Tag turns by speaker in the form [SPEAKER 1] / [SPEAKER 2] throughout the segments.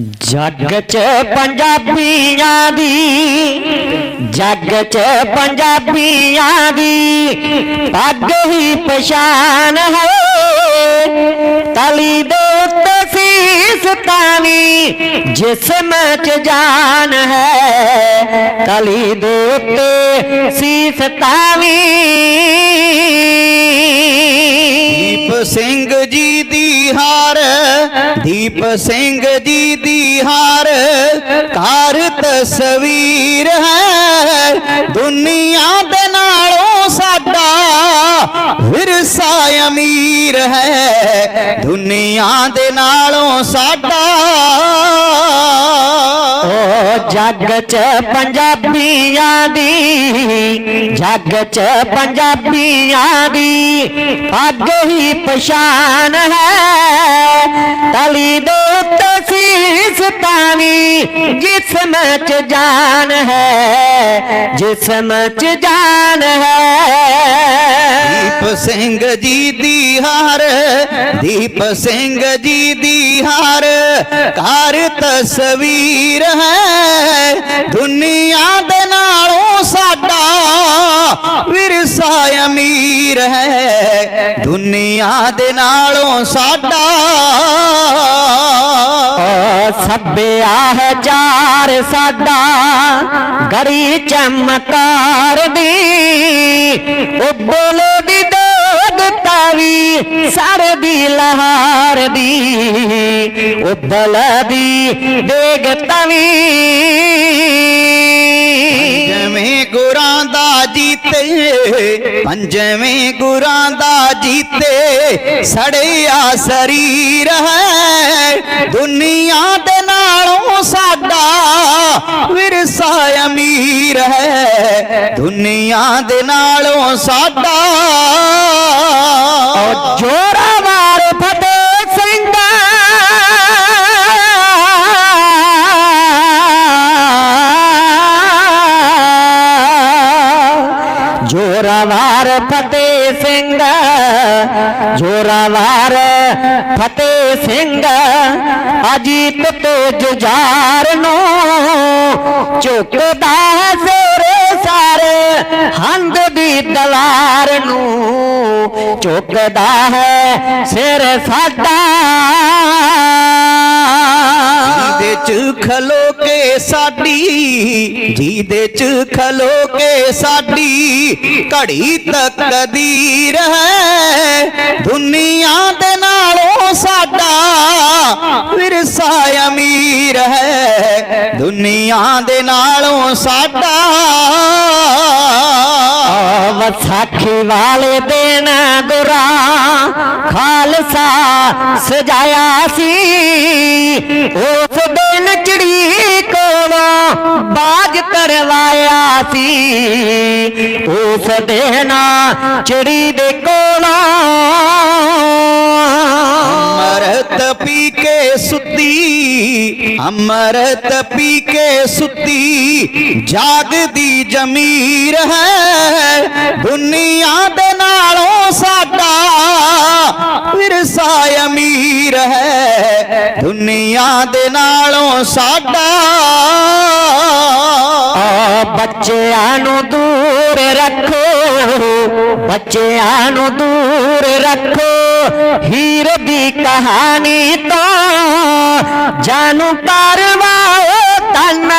[SPEAKER 1] ਜੱਗ 'ਚ ਪੰਜਾਬੀਆਂ ਦੀ, ਜੱਗ 'ਚ ਪੰਜਾਬੀਆਂ ਦੀ ਪੱਗ ਹੀ ਪਛਾਣ ਹੈ ਤਲੀ ਦੇ ਉੱਤੇ ਸੀਸ ਤਾਵੀ ਜਿਸਮ 'ਚ ਜਾਨ ਹੈ। ਤਲੀ ਦੇ ਉੱਤੇ ਸੀਸ ਤਾਵੀ
[SPEAKER 2] ਸਿੰਘ ਜੀ ਦੀ ਹਾਰ, ਦੀਪ ਸਿੰਘ ਜੀ ਦੀ ਹਾਰ ਕਾਰ ਤਸਵੀਰ ਹੈ। ਦੁਨੀਆ ਦੇ ਨਾਲੋਂ ਸਾਡਾ ਵਿਰਸਾ ਅਮੀਰ ਹੈ। ਦੁਨੀਆ ਦੇ ਨਾਲੋਂ ਸਾਡਾ
[SPEAKER 1] ਓ ਜੱਗ 'ਚ ਪੰਜਾਬੀਆਂ ਦੀ, ਜੱਗ 'ਚ ਪੰਜਾਬੀਆਂ ਦੀ ਪੱਗ ਹੀ ਪਛਾਣ ਹੈ। ਤਲੀ ਦੇ ਉੱਤੇ ਸੀਸ ਤਾਵੀ ਜਿਸਮ 'ਚ ਜਾਨ ਹੈ, ਜਿਸਮ 'ਚ ਜਾਨ ਹੈ।
[SPEAKER 2] ਦੀਪ ਸਿੰਘ ਜੀ ਦੀ ਹਾਰ, ਦੀਪ ਸਿੰਘ ਜੀ ਦੀ ਹਾਰ ਕਾਰ ਤਸਵੀਰ ਹੈ। ਦੁਨੀਆ ਦੇ ਨਾਲੋਂ ਸਾਡਾ ਵਿਰਸਾ ਅਮੀਰ ਹੈ। ਦੁਨੀਆ ਦੇ ਨਾਲੋਂ ਸਾਡਾ
[SPEAKER 1] ਓ ਸੱਬਿਆ ਹੈ ਚਾਰ ਸਾਡਾ ਗਰੀ ਚਮਕਾਰ ਦੀ ਉਬਲ ਦੀ ਦੋਗ ਸਰ ਦੀ ਲਹਾਰ ਦੀ ਉਬਲ ਦੀ ਦੇਗ ਤਵੀ।
[SPEAKER 2] ਪੰਜਵੇਂ ਗੁਰਾਂ ਦਾ ਜੀਤੇ, ਪੰਜਵੇਂ ਗੁਰਾਂ ਦਾ ਜੀਤੇ, ਸੜਿਆ ਸਰੀਰ ਹੈ ਦੁਨੀਆ ਦੇ ਸਾਡਾ ਵਿਰਸਾ ਅਮੀਰ ਹੈ ਦੁਨੀਆ ਦੇ ਨਾਲੋਂ ਸਾਡਾ
[SPEAKER 1] ਓ ਜੋਰਾਵਾਰ ਫਤਿਹ ਸਿੰਘ ਜੋਰਾਵਾਰ ਫਤਿਹ ਸਿੰਘ ਜੋਰਾਵਾਰ, ਫਤਿਹ ਸਿੰਘ, ਅਜੀਤ ਤੇ ਜੁਝਾਰ ਨੂੰ ਝੁਕਦਾ ਹੈ ਜ਼ੋਰੇ ਸਾਰੇ ਹੰਦ ਦੀ ਦਲਾਰ ਨੂੰ ਝੁਕਦਾ ਹੈ ਸਿਰ ਸਾਡਾ।
[SPEAKER 2] ਜਿਹਦੇ ਚ ਖਲੋ ਕੇ ਸਾਡੀ, ਜਿਹਦੇ ਚ ਖਲੋ ਕੇ ਸਾਡੀ, ਘੜੀ ਤਕਦੀਰ ਹੈ ਦੁਨੀਆ ਦੇ ਨਾਲੋਂ ਸਾਡਾ ਵਿਰਸਾ ਅਮੀਰ ਹੈ। ਦੁਨੀਆ ਦੇ ਨਾਲੋਂ ਸਾਡਾ
[SPEAKER 1] ਸਾਖੀ ਵਾਲੇ ਦਿਨ ਗੁਰਾ ਖਾਲਸਾ ਸਜਾਇਆ ਸੀ। ਉਸ ਦਿਨ ਚਿੜੀ ਕੋਲੋਂ ਬਾਜ ਕਰਵਾਇਆ ਸੀ। ਉਸ ਦਿਨ ਚਿੜੀ ਦੇ ਕੋਲੋਂ
[SPEAKER 2] ਅੰਮ੍ਰਿਤ ਪੀ ਕੇ ਸੁੱਤੀ, ਅੰਮ੍ਰਿਤ ਪੀ ਕੇ ਸੁੱਤੀ, ਜਾਗਦੀ ਜਮੀਰ ਹੈ। ਦੁਨੀਆ ਦੇ ਨਾਲੋਂ ਸਾਡਾ ਵਿਰਸਾ ਅਮੀਰ ਹੈ। ਦੁਨੀਆ ਦੇ ਨਾਲੋਂ ਸਾਡਾ
[SPEAKER 1] ਬੱਚਿਆਂ ਨੂੰ ਦੂਰ ਰੱਖੋ, ਬੱਚਿਆਂ ਨੂੰ ਦੂਰ ਰੱਖੋ। ਹੀਰ ਦੀ ਕਹਾਣੀ ਤੋਂ ਜਾਨੂ ਕਰਵਾਓ ਤਨ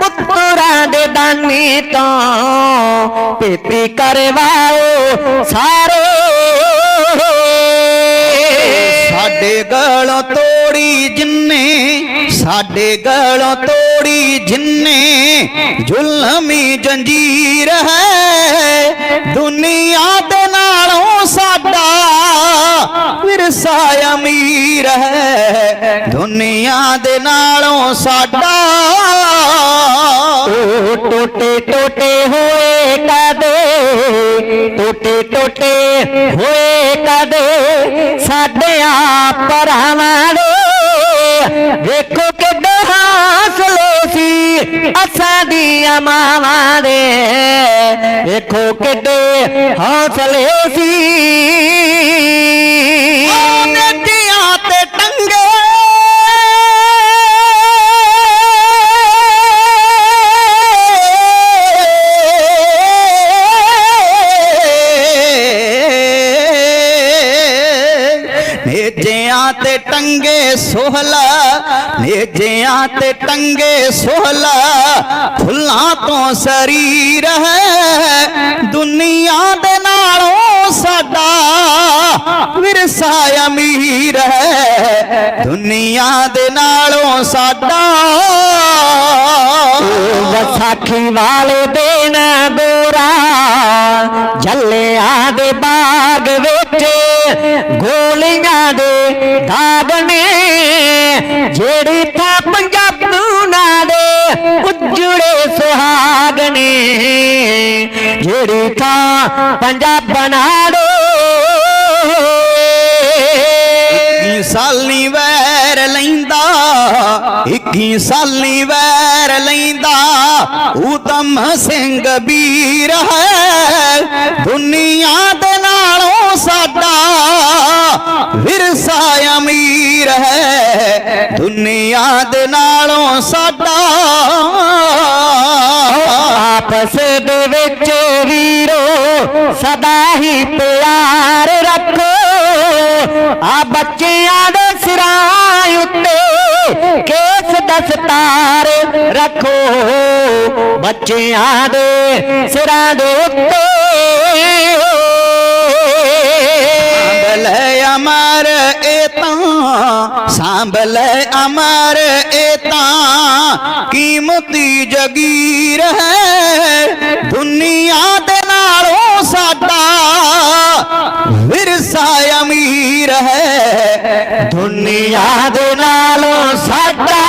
[SPEAKER 1] ਪੁੱਤਰਾਂ ਦੇ ਦਾਨੀ ਤੋਂ। ਪੇਤੀ ਕਰਵਾਓ ਸਾਰੇ।
[SPEAKER 2] ਸਾਡੇ ਗਲੋਂ ਤੋੜੀ ਜਿੰਨੇ, ਸਾਡੇ ਗਲੋਂ ਤੋੜੀ ਜਿੰਨੇ, ਜ਼ੁਲਮੀ ਜੰਜੀਰ ਹੈ। ਦੁਨੀਆ ਦੇ ਨਾਲੋਂ ਸਾਡਾ ਵਿਰਸਾ ਅਮੀਰ ਹੈ। ਦੁਨੀਆ ਦੇ ਨਾਲੋਂ ਸਾਡਾ
[SPEAKER 1] ਟੋਟੇ ਟੋਟੇ ਹੋਏ ਕਦੇ, ਟੋਟੇ ਟੋਟੇ ਹੋਏ ਕਦੇ, ਸਾਡਿਆਂ ਭਰਾਵਾਂ ਦੇ ਵੇਖੋ ਕਿੱਡੇ ਹੌਸਲੇ ਸੀ ਅਸਾਂ ਦੀਆਂ ਮਾਵਾਂ ਦੇ। ਵੇਖੋ ਕਿੱਡੇ ਹੌਸਲੇ ਸੀ।
[SPEAKER 2] ਟੰਗੇ ਸੋਹਲਾ, ਨੇਜਿਆਂ ਤੇ ਟੰਗੇ ਸੋਹਲਾ, ਫੁੱਲਾਂ ਤੋਂ ਸਰੀਰ ਹੈ, ਦੁਨੀਆ ਦੇ ਨਾਲੋਂ ਸਾਡਾ ਵਿਰਸਾ ਅਮੀਰ ਹੈ। ਦੁਨੀਆ ਦੇ ਨਾਲੋਂ ਸਾਡਾ
[SPEAKER 1] ਵਸਾਖੀ ਵਾਲੇ ਦਿਨ ਗੋਰਾ, ਜੱਲਿਆਂ ਦੇ ਬਾਗ ਵਿੱਚ ਦੇ ਦਾਗ ਨੇ ਜਿਹੜੀ ਥਾਂ ਪੰਜਾਬ ਨਾ ਦੇ, ਉਜੜੇ ਸੁਹਾਗ ਨੇ ਜਿਹੜੀ ਥਾਂ ਪੰਜਾਬਣਾ ਦੇ।
[SPEAKER 2] ਸਾਲੀ ਵੈਰ ਲੈਂਦਾ ਇੱਕੀ ਸਾਲੀ ਵੈਰ ਲੈਂਦਾ ਉਦਮ ਸਿੰਘ ਵੀਰ ਹੈ। ਦੁਨੀਆ ਦੇ ਨਾਲੋਂ ਸਾਡਾ ਵਿਰਸਾ ਅਮੀਰ ਹੈ। ਦੁਨੀਆ ਦੇ ਨਾਲੋਂ ਸਾਡਾ
[SPEAKER 1] ਆਪਸ ਦੇ ਵਿੱਚ ਵੀਰੋ, ਸਦਾ ਹੀ ਪਿਆਰ ਰੱਖੋ। ਰੱਖੋ ਬੱਚਿਆਂ ਦੇ ਸਿਰਾਂ ਦੇ ਉੱਤੇ।
[SPEAKER 2] ਸਾਂਭਲ ਅਮਰ ਇਹ ਤਾਂ, ਸਾਂਭਲ ਅਮਰ ਇਹ ਤਾਂ। ਕੀਮਤੀ ਜਗੀਰ ਹੈ, ਦੁਨੀਆ ਦੇ ਨਾਲੋਂ ਸਾਡਾ ਵਿਰਸਾ ਅਮੀਰ ਹੈ,
[SPEAKER 1] ਦੁਨੀਆ ਦੇ ਨਾਲੋਂ ਸਾਡਾ